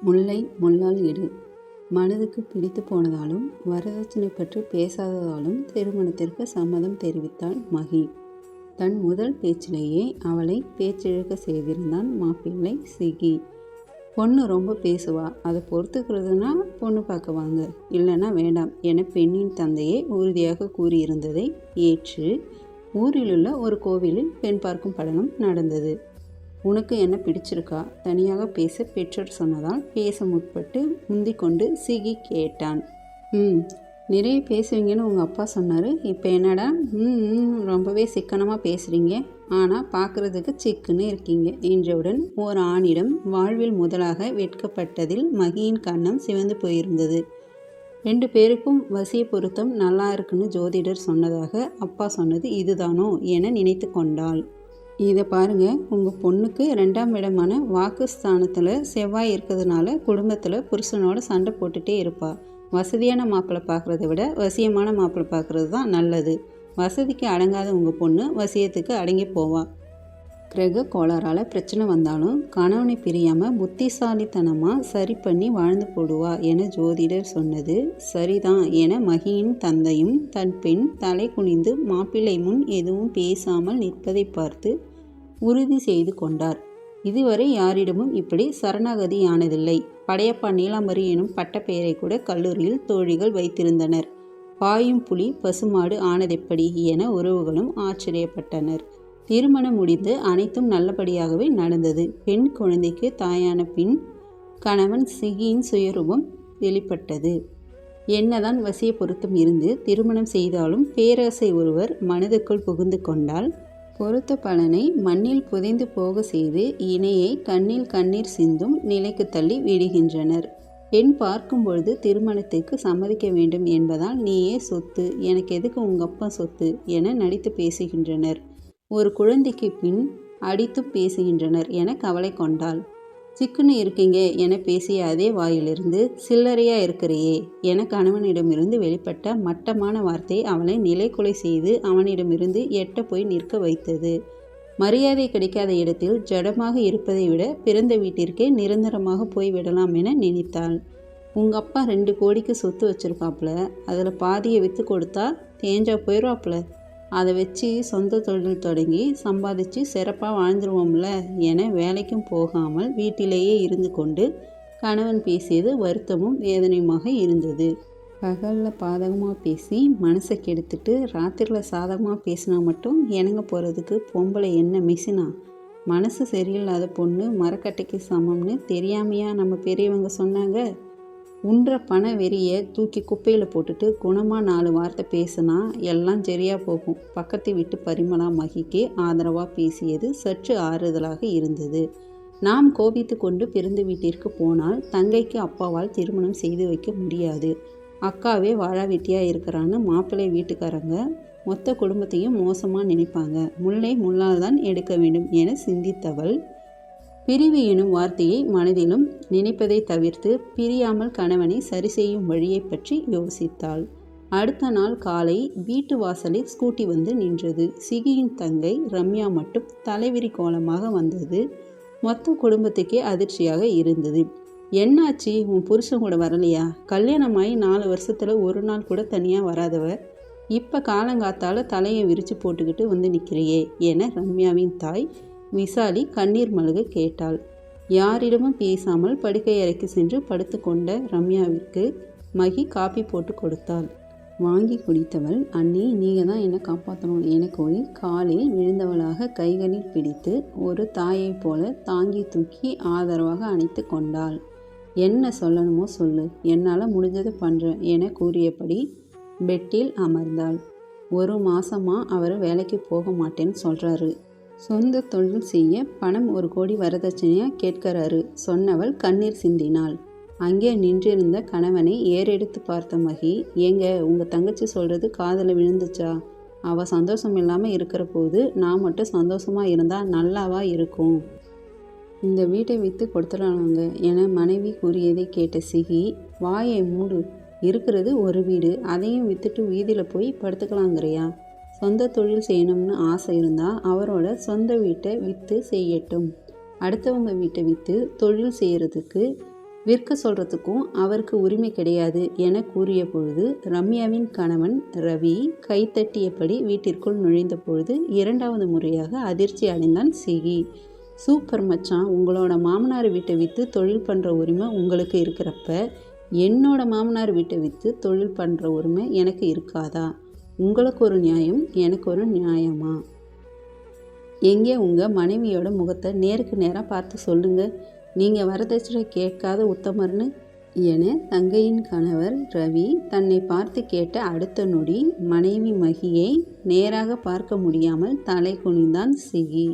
முல்லை முள்ளால் இடு. மனதுக்கு பிடித்து போனதாலும் வரதட்சணை பற்றி பேசாததாலும் திருமணத்திற்கு சம்மதம் தெரிவித்தாள் மகி. தன் முதல் பேச்சிலேயே அவளை பேச்சிழக்க செய்திருந்தான் மாப்பிள்ளை சிகி. பொண்ணு ரொம்ப பேசுவா அதை பொறுத்துக்கிறதுனா பொண்ணு பார்க்க வாங்க இல்லைன்னா வேண்டாம் என பெண்ணின் தந்தையே உறுதியாக கூறியிருந்ததை ஏற்று ஊரிலுள்ள ஒரு கோவிலில் பெண் பார்க்கும் படலம் நடந்தது. உனக்கு என்ன பிடிச்சிருக்கா? தனியாக பேச பெற்றோர் சொன்னதால் பேச முற்பட்டு முந்திக்கொண்டு சிகி கேட்டான். ம் நிறைய பேசுவீங்கன்னு உங்கள் அப்பா சொன்னார். இப்போ என்னடா? ம் ம், ரொம்பவே சிக்கனமாக பேசுகிறீங்க ஆனால் பார்க்குறதுக்கு சிக்குன்னு இருக்கீங்க என்றவுடன் ஓர் ஆணிடம் வாழ்வில் முதலாக வெட்கப்பட்டதில் மகியின் கன்னம் சிவந்து போயிருந்தது. ரெண்டு பேருக்கும் வசிய பொருத்தம் நல்லா இருக்குன்னு ஜோதிடர் சொன்னதாக அப்பா சொன்னது இதுதானோ என நினைத்து கொண்டாள். இதை பாருங்க. உங்கள் பொண்ணுக்கு ரெண்டாம் இடமான வாக்கு ஸ்தானத்தில் செவ்வாய் இருக்கிறதுனால குடும்பத்தில் புருஷனோட சண்டை போட்டுகிட்டே இருப்பா. வசதியான மாப்பிள்ளை பார்க்குறத விட வசியமான மாப்பிள்ளை பார்க்குறது தான் நல்லது. வசதிக்கு அடங்காத உங்கள் பொண்ணு வசியத்துக்கு அடங்கி போவாள் கிரக கோளாறால் பிரச்சனை வந்தாலும் கணவனை பிரியாமல் புத்திசாலித்தனமாக சரி பண்ணி வாழ்ந்து போடுவா என ஜோதிடர் சொன்னது சரிதான் என மகியின் தந்தையும் தன் பெண் தலை குனிந்து மாப்பிள்ளை முன் எதுவும் பேசாமல் நிற்பதை பார்த்து உறுதி செய்து கொண்டார். இதுவரை யாரிடமும் இப்படி சரணாகதியானதில்லை. படையப்பா நீலாம்பரி எனும் பட்டப்பெயரை கூட கல்லூரியில் தோழிகள் வைத்திருந்தனர். பாயும் புலி பசுமாடு ஆனதெப்படி என உறவுகளும் ஆச்சரியப்பட்டனர். திருமணம் முடிந்து அனைத்தும் நல்லபடியாகவே நடந்தது. பெண் குழந்தைக்கு தாயான பின் கணவன் சிகியின் சுயரூபம் வெளிப்பட்டது. என்னதான் வசிய பொருத்தம் இருந்து திருமணம் செய்தாலும் பேராசை ஒருவர் மனதுக்குள் புகுந்து கொண்டால் பொருத்த பலனை மண்ணில் புதைந்து போக செய்து இணையை கண்ணில் கண்ணீர் சிந்தும் நிலைக்கு தள்ளி விடுகின்றனர். பெண் பார்க்கும் பொழுது திருமணத்திற்கு சம்மதிக்க வேண்டும் என்பதால் நீயே சொத்து எனக்கு எதுக்கு உங்க அப்பா சொத்து என நடித்து பேசுகின்றனர். ஒரு குழந்தைக்கு பின் அடித்து பேசுகின்றனர் என கவலை கொண்டாள். சிக்குன்னு இருக்கீங்க என பேசிய அதே வாயிலிருந்து சில்லறையா இருக்கிறையே என கணவனிடமிருந்து வெளிப்பட்ட மட்டமான வார்த்தை அவளை நிலைக்குலை செய்து அவனிடமிருந்து எட்ட போய் நிற்க வைத்தது. மரியாதை கிடைக்காத இடத்தில் ஜடமாக இருப்பதை விட பிறந்த வீட்டிற்கே நிரந்தரமாக போய் விடலாம் என நினைத்தாள். உங்க அப்பா ரெண்டு கோடிக்கு சொத்து வச்சிருக்காப்புல அதில் பாதியை விற்று கொடுத்தா தேஞ்சா போயிடுவாப்புல அதை வச்சு சொந்த தொழில் தொடங்கி சம்பாதிச்சு சிறப்பாக வாழ்ந்துருவோம்ல என வேலைக்கும் போகாமல் வீட்டிலேயே இருந்து கொண்டு கணவன் பேசியது வருத்தமும் வேதனையுமாக இருந்தது. பகலில் பாதகமாக பேசி மனசை கெடுத்துட்டு ராத்திரியில் சாதகமாக பேசினா மட்டும் இணங்க போகிறதுக்கு பொம்பளை என்ன மிஷினா மனசு சரியில்லாத பொண்ணு மரக்கட்டைக்கு சமம்னு தெரியாமையா நம்ம பெரியவங்க சொன்னாங்க? உன்ற பண வெறியை தூக்கி குப்பையில் போட்டுட்டு குணமாக நாலு வார்த்தை பேசினா எல்லாம் சரியாக போகும். பக்கத்து வீட்டு பரிமளா மகிக்கு ஆதரவாக பேசியது சற்று ஆறுதலாக இருந்தது. நாம் கோபித்து கொண்டு பிறந்த வீட்டிற்கு போனால் தங்கைக்கு அப்பாவால் திருமணம் செய்து வைக்க முடியாது. அக்காவே வாழா வெட்டியாக இருக்கிறான்னு மாப்பிள்ளை வீட்டுக்காரங்க மொத்த குடும்பத்தையும் மோசமாக நினைப்பாங்க. முல்லை முள்ளால் தான் எடுக்க வேண்டும் என சிந்தித்தவள் பிரிவு எனும் வார்த்தையை மனதிலும் நினைப்பதை தவிர்த்து பிரியாமல் கணவனை சரி செய்யும் வழியை பற்றி யோசித்தாள். அடுத்த நாள் காலை வீட்டு வாசலில் ஸ்கூட்டி வந்து நின்றது. சிகியின் தங்கை ரம்யா மட்டும் தலைவிரி கோலமாக வந்தது. மொத்த குடும்பத்துக்கே அதிர்ச்சியாக இருந்தது. என்னாச்சு? உன் புருஷன் கூட வரலையா? கல்யாணமாகி நாலு வருஷத்தில் ஒரு நாள் கூட தனியாக வராதவ? இப்போ காலங்காத்தால தலையை விரித்து போட்டுக்கிட்டு வந்து நிற்கிறியே என ரம்யாவின் தாய் விசாலி கண்ணீர் மல்க கேட்டாள். யாரிடமும் பேசாமல் படுக்கை அறைக்கு சென்று படுத்துக்கொண்ட ரம்யாவிற்கு மகி காப்பி போட்டு கொடுத்தாள். வாங்கி குடித்தவள் அண்ணி நீங்கள் தான் என்னை காப்பாற்றணும் என கூறி காலில் விழுந்தவளாக கைகளில் பிடித்து ஒரு தாயைப் போல தாங்கி தூக்கி ஆதரவாக அணைத்து கொண்டாள். என்ன சொல்லணுமோ சொல்லு. என்னால் முடிஞ்சதை பண்ணுறேன் என கூறியபடி பெட்டில் அமர்ந்தாள். ஒரு மாசமா அவர் வேலைக்கு போக மாட்டேன்னு சொல்கிறாரு சொந்த தொழில் செய்ய பணம் ஒரு கோடி வரதட்சணையாக கேட்கிறாரு சொன்னவள் கண்ணீர் சிந்தினாள். அங்கே நின்றிருந்த கணவனை ஏறெடுத்து பார்த்த மகி ஏங்க உங்கள் தங்கச்சி சொல்கிறது காதில் விழுந்துச்சா? அவள் சந்தோஷம் இல்லாமல் இருக்கிற போது நான் மட்டும் சந்தோஷமாக இருந்தால் நல்லாவா இருக்கும்? இந்த வீட்டை விற்று கொடுத்துடலாங்க என மனைவி கூறியதை கேட்ட சிகி வாயை மூடு இருக்கிறது ஒரு வீடு அதையும் விற்றுட்டு வீதியில் போய் படுத்துக்கலாங்கிறியா? சொந்த தொழில் செய்யணும்னு ஆசை இருந்தால் அவரோட சொந்த வீட்டை விற்று செய்யட்டும். அடுத்தவங்க வீட்டை விற்று தொழில் செய்கிறதுக்கு விற்க சொல்கிறதுக்கும் அவருக்கு உரிமை கிடையாது என கூறிய பொழுது ரம்யாவின் கணவன் ரவி கைத்தட்டியபடி வீட்டிற்குள் நுழைந்த பொழுது இரண்டாவது முறையாக அதிர்ச்சி அடைந்தான் சிகி. சூப்பர் மச்சான் உங்களோட மாமனார் வீட்டை விற்று தொழில் பண்ணுற உரிமை உங்களுக்கு இருக்கிறப்ப என்னோட மாமனார் வீட்டை விற்று தொழில் பண்ணுற உரிமை எனக்கு இருக்காதா? உங்களுக்கு ஒரு நியாயம் எனக்கு ஒரு நியாயமா? எங்கே உங்கள் மனைவியோட முகத்தை நேருக்கு நேராக பார்த்து சொல்லுங்கள் நீங்கள் வரதட்சணை கேட்காத உத்தமர்னு? என தங்கையின் கணவர் ரவி தன்னை பார்த்து கேட்ட அடுத்த நொடி மனைவி மகியை நேராக பார்க்க முடியாமல் தலை குனிந்தான் சிகி.